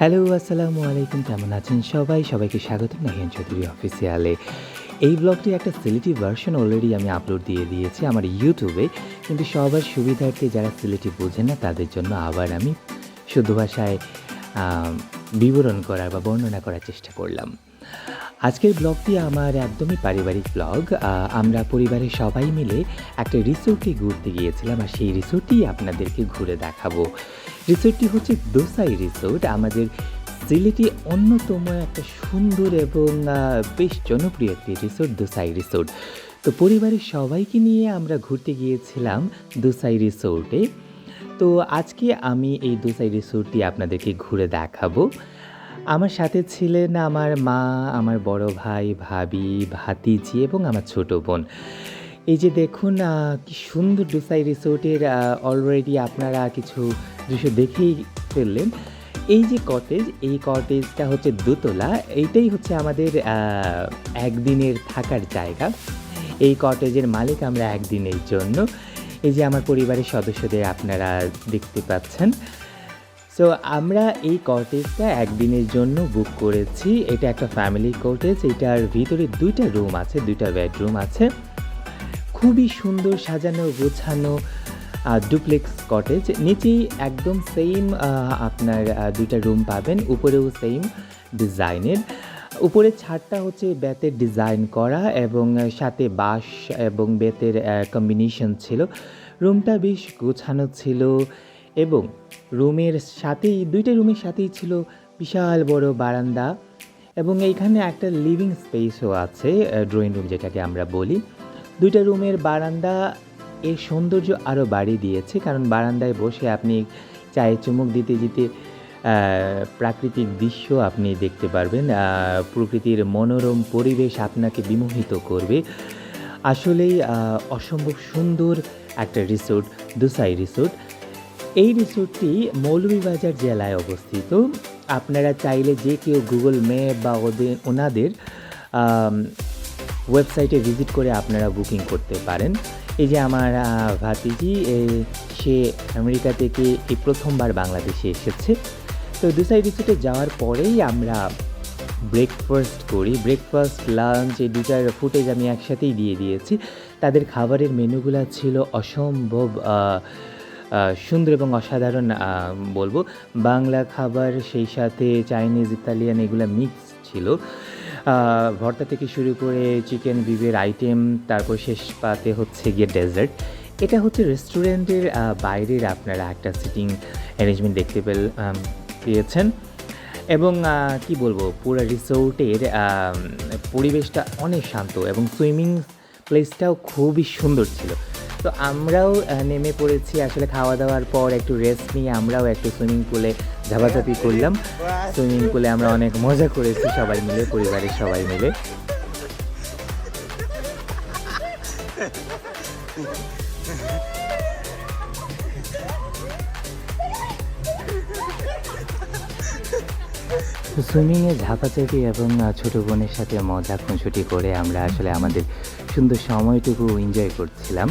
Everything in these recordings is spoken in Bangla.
হ্যালো, আসসালামু আলাইকুম। কেমন আছেন সবাই? সবাইকে স্বাগত। নাহিয়ান চৌধুরী অফিসিয়ালে এই ব্লগটি একটা সিলেটি ভার্সন অলরেডি আমি আপলোড দিয়ে দিয়েছি আমার ইউটিউবে কিন্তু সবার সুবিধার্থে যারা সিলেটি বোঝে না, তাদের জন্য আবার আমি শুদ্ধ ভাষায় বিবরণ করার বা বর্ণনা করার চেষ্টা করলাম। আজকের ব্লগটি আমার একদমই পারিবারিক ব্লগ আমরা পরিবারের সবাই মিলে একটা রিসোর্টে ঘুরতে গিয়েছিলাম। আর সেই রিসোর্টটি আপনাদেরকে ঘুরে দেখাবো। রিসোর্টটি হচ্ছে দোসাই রিসোর্ট। আমাদের সিলেটি অন্যতম একটা সুন্দর এবং বেশ জনপ্রিয় একটি রিসোর্ট, দোসাই রিসোর্ট। তো পরিবারের সবাইকে নিয়ে আমরা ঘুরতে গিয়েছিলাম দোসাই রিসোর্টে। তো আজকে আমি এই দোসাই রিসোর্টটি আপনাদেরকে ঘুরে দেখাবো। আমার সাথে ছিলেন আমার মা, আমার বড় ভাই, ভাবি, ভাতিজি এবং আমার ছোট বোন। এই যে দেখুন কি সুন্দর ডুসাই রিসোর্টের অলরেডি আপনারা কিছু দৃশ্য দেখেই ফেললেন। এই যে কটেজ এই কটেজটা হচ্ছে দোতলা। এইটাই হচ্ছে আমাদের একদিনের থাকার জায়গা। এই কটেজের মালিক আমরা একদিনের জন্য। এই যে আমার পরিবারের সদস্যদের আপনারা দেখতে পাচ্ছেন। সো আমরা এই কটেজটা একদিনের জন্য বুক করেছি। এটা একটা ফ্যামিলি কটেজ এটার ভিতরে দুইটা রুম আছে, দুইটা বেডরুম আছে। খুবই সুন্দর সাজানো, গোছানো ডুপ্লেক্স কটেজ নিচেই একদম সেম আপনার দুইটা রুম পাবেন, উপরেও সেম ডিজাইনের উপরে ছাদটা হচ্ছে বেতের ডিজাইন করা এবং সাথে বাঁশ এবং বেতের কম্বিনেশন ছিল। রুমটা বেশ গোছানো ছিল এবং রুমের সাথেই, দুইটা রুমের সাথেই ছিল বিশাল বড় বারান্দা এবং এইখানে একটা লিভিং স্পেসও আছে ড্রয়িং রুম যেটাকে আমরা বলি। দুইটা রুমের বারান্দা এর সৌন্দর্য আরও বাড়িয়ে দিয়েছে, কারণ বারান্দায় বসে আপনি চায়ে চুমুক দিতে দিতে প্রাকৃতিক দৃশ্য আপনি দেখতে পারবেন প্রকৃতির মনোরম পরিবেশ আপনাকে বিমোহিত করবে। আসলেই অসম্ভব সুন্দর একটা রিসোর্ট, দুসাই রিসোর্ট। এই রিসোর্টটি মৌলভীবাজার জেলায় অবস্থিত। আপনারা চাইলে যে কেউ গুগল ম্যাপ বা ওদের ওনাদের ওয়েবসাইটে ভিজিট করে আপনারা বুকিং করতে পারেন। এই যে আমার ভাতিজি সে আমেরিকা থেকে এই প্রথমবার বাংলাদেশে এসেছে। তো দুসাই রিসোর্টে যাওয়ার পরেই আমরা ব্রেকফাস্ট করি। ব্রেকফাস্ট লাঞ্চ এই দুটার ফুটেজ আমি একসাথেই দিয়ে দিয়েছি। তাদের খাবারের মেনুগুলো ছিল অসম্ভব সুন্দর এবং অসাধারণ বলব। বাংলা খাবার, সেই সাথে চাইনিজ ইতালিয়ান এগুলো মিক্স ছিল। ভর্তা থেকে শুরু করে চিকেন বিভের আইটেম, তারপর শেষ পাতে হচ্ছে গিয়ে ডেজার্ট। এটা হচ্ছে রেস্টুরেন্টের বাইরের আপনারা একটা সিটিং অ্যারেঞ্জমেন্ট দেখতে পেল পেয়েছেন। এবং কি বলব, পুরো রিসোর্টের পরিবেশটা অনেক শান্ত এবং সুইমিং প্লেসটাও খুবই সুন্দর ছিল। তো আমরাও নেমে পড়েছি, আসলে খাওয়া দাওয়ার পর একটু রেস্ট নিয়ে আমরাও একটু সুইমিং পুলে ঝাপাঝাপি করলাম। সুইমিং পুলে আমরা অনেক মজা করেছি সবাই মিলে, পরিবারের সবাই মিলে। সুইমিংয়ে ঝাপাঝাপি এবং ছোটো বোনের সাথে মজা খুনসুটি করে আমরা আসলে আমাদের সুন্দর সময়টুকু এনজয় করছিলাম।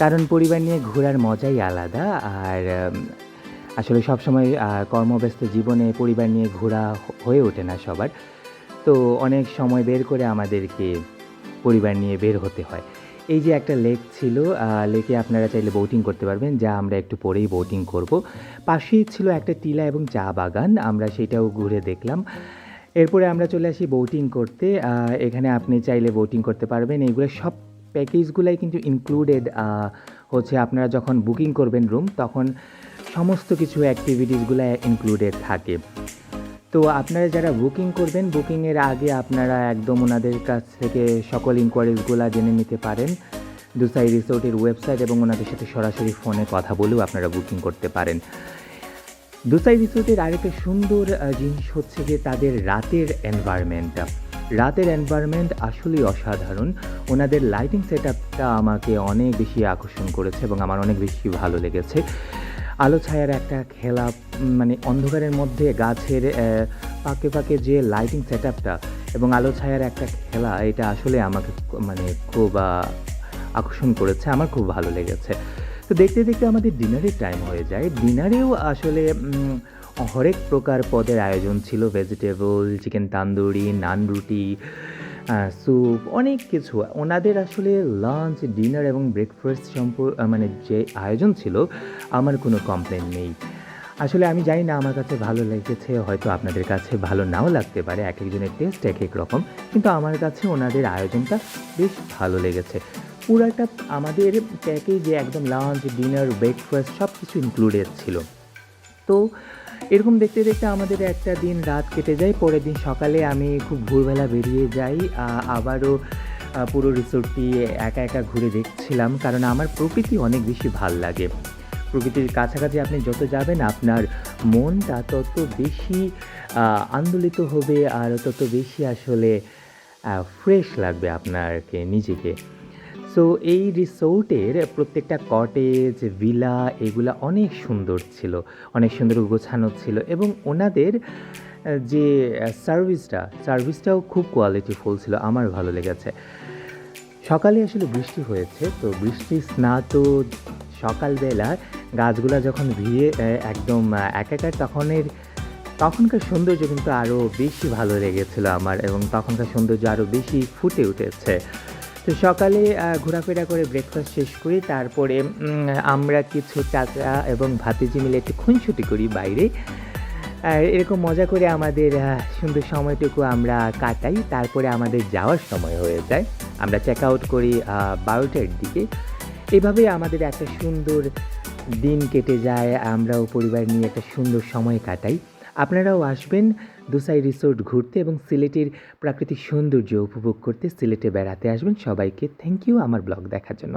কারণ পরিবার নিয়ে ঘোরার মজাই আলাদা আর আসলে সবসময় কর্মব্যস্ত জীবনে পরিবার নিয়ে ঘোরা হয়ে ওঠে না সবার। তো অনেক সময় বের করে আমাদেরকে পরিবার নিয়ে বের হতে হয়। এই যে একটা লেক ছিল লেকে আপনারা চাইলে বোটিং করতে পারবেন, যা আমরা একটু পরেই বোটিং করব। পাশেই ছিল একটা টিলা এবং চা বাগান, আমরা সেটাও ঘুরে দেখলাম। এরপরে আমরা চলে আসি বোটিং করতে। এখানে আপনি চাইলে বোটিং করতে পারবেন। এগুলো সব প্যাকেজগুলাই কিন্তু ইনক্লুডেড হচ্ছে আপনারা যখন বুকিং করবেন রুম তখন সমস্ত কিছু অ্যাক্টিভিটিসগুলো ইনক্লুডেড থাকে। তো আপনারা যারা বুকিং করবেন বুকিংয়ের আগে আপনারা একদম ওনাদের কাছ থেকে সকল ইনকোয়ারিজগুলো জেনে নিতে পারেন। দুসাই রিসোর্টের ওয়েবসাইট এবং ওনাদের সাথে সরাসরি ফোনে কথা বলেও আপনারা বুকিং করতে পারেন। দুসাই রিসোর্টের আরেকটা সুন্দর জিনিস হচ্ছে যে তাদের রাতের এনভায়রনমেন্টটা রাতের এনভায়রনমেন্ট আসলেই অসাধারণ। ওনাদের লাইটিং সেট আমাকে অনেক বেশি আকর্ষণ করেছে এবং আমার অনেক বেশি ভালো লেগেছে। আলো ছায়ার একটা খেলা মানে অন্ধকারের মধ্যে গাছের পাকে পাকে যে লাইটিং সেট আপটা এবং আলো ছায়ার একটা খেলা, এটা আসলে আমাকে মানে খুব আকর্ষণ করেছে, আমার খুব ভালো লেগেছে। তো দেখতে দেখতে আমাদের ডিনারের টাইম হয়ে যায়। ডিনারেও আসলে হরেক প্রকার পদের আয়োজন ছিল, ভেজিটেবল, চিকেন তান্দুরি, নান রুটি স্যুপ অনেক কিছু। ওনাদের আসলে লাঞ্চ ডিনার এবং ব্রেকফাস্ট সম্পর মানে যে আয়োজন ছিল, আমার কোনো কমপ্লেন নেই। আসলে আমি জানি না, আমার কাছে ভালো লেগেছে, হয়তো আপনাদের কাছে ভালো নাও লাগতে পারে, এক একজনের টেস্ট এক এক রকম, কিন্তু আমার কাছে ওনাদের আয়োজনটা বেশ ভালো লেগেছে। পুরাটা আমাদের প্যাকেজে একদম লাঞ্চ ডিনার ব্রেকফাস্ট সব কিছু ইনক্লুডেড ছিল। তো এরকম দেখতে দেখতে আমাদের একটা দিন রাত কেটে যায়। পরের দিন সকালে আমি খুব ভোরবেলা বেরিয়ে যাই। আবারও পুরো রিসোর্টটি একা একা ঘুরে দেখছিলাম কারণ আমার প্রকৃতি অনেক বেশি ভালো লাগে। প্রকৃতির কাছাকাছি আপনি যত যাবেন, আপনার মনটা তত বেশি আন্দোলিত হবে আর তত বেশি আসলে ফ্রেশ লাগবে আপনাকে, নিজেকে। সো এই রিসোর্টের প্রত্যেকটা কটেজ ভিলা এগুলা অনেক সুন্দর ছিল। অনেক সুন্দর গোছানো ছিল এবং ওনাদের যে সার্ভিসটা সার্ভিসটাও খুব কোয়ালিটিফুল ছিল, আমার ভালো লেগেছে। সকালে আসলে বৃষ্টি হয়েছে, তো বৃষ্টি স্নাত সকালবেলা গাছগুলা যখন ভিড়ে একদম একাকার তখনের, তখনকার সৌন্দর্য কিন্তু আরও বেশি ভালো লেগেছিল আমার এবং তখনকার সৌন্দর্য আরও বেশি ফুটে উঠেছে। তো সকালে ঘোরাফেরা করে ব্রেকফাস্ট শেষ করি, তারপরে আমরা কিছু চাচা এবং ভাতিজি মিলে একটু খুনছুটি করি বাইরে। এরকম মজা করে আমাদের সুন্দর সময়টুকু আমরা কাটাই, তারপরে আমাদের যাওয়ার সময় হয়ে যায়। আমরা চেক আউট করি বারোটার দিকে। এভাবে আমাদের একটা সুন্দর দিন কেটে যায়, আমরাও পরিবার নিয়ে একটা সুন্দর সময় কাটাই। আপনারাও আসবেন দুসাই রিসোর্ট ঘুরতে এবং সিলেটের প্রাকৃতিক সৌন্দর্য উপভোগ করতে সিলেটে বেড়াতে আসবেন। সবাইকে থ্যাংক ইউ আমার ব্লগ দেখার জন্য।